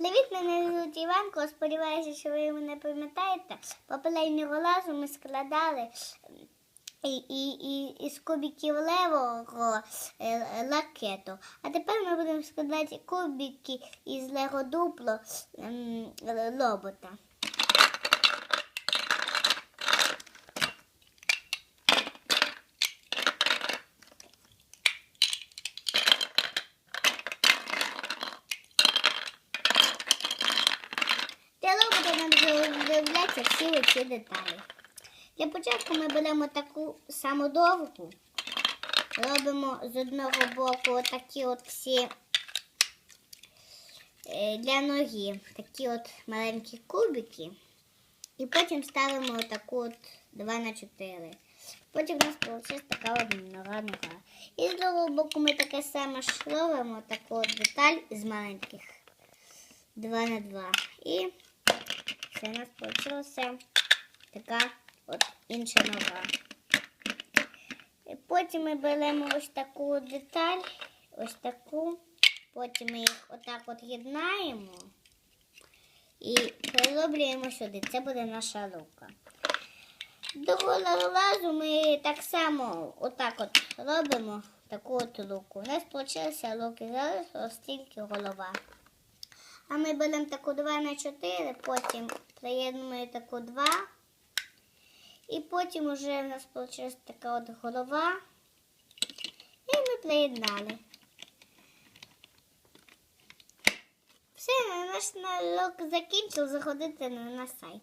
Привіт, мене звуть Іванко. Сподіваюся, що ви мене пам'ятаєте. Попереднього разу ми складали і, і, і, із кубиків левого лакету. А тепер ми будемо складати кубики із лего дупло ем, виявляються всі оці деталі. Для початку ми беремо таку саму довгу, робимо з одного боку отакі от всі е, для ноги, такі от маленькі кубики. І потім ставимо отаку от 2 на 4. Потім у нас вийшла така от нога. І з другого боку ми таке саме ж робимо таку от деталь з маленьких 2 на 2. І це у нас вийшла така от інша нога. І Потім ми беремо ось таку деталь, ось таку. Потім ми їх отак от єднаємо і перероблюємо сюди. Це буде наша рука. До разу ми так само отак от робимо таку от руку. У нас вийшла руки, зараз ось тільки голова. А ми беремо таку 2 на 4, потім приєднуємо таку 2. І потім вже в нас вийшла така от голова. І ми приєднали. Все, наш налог закінчив. Заходите на, сайт.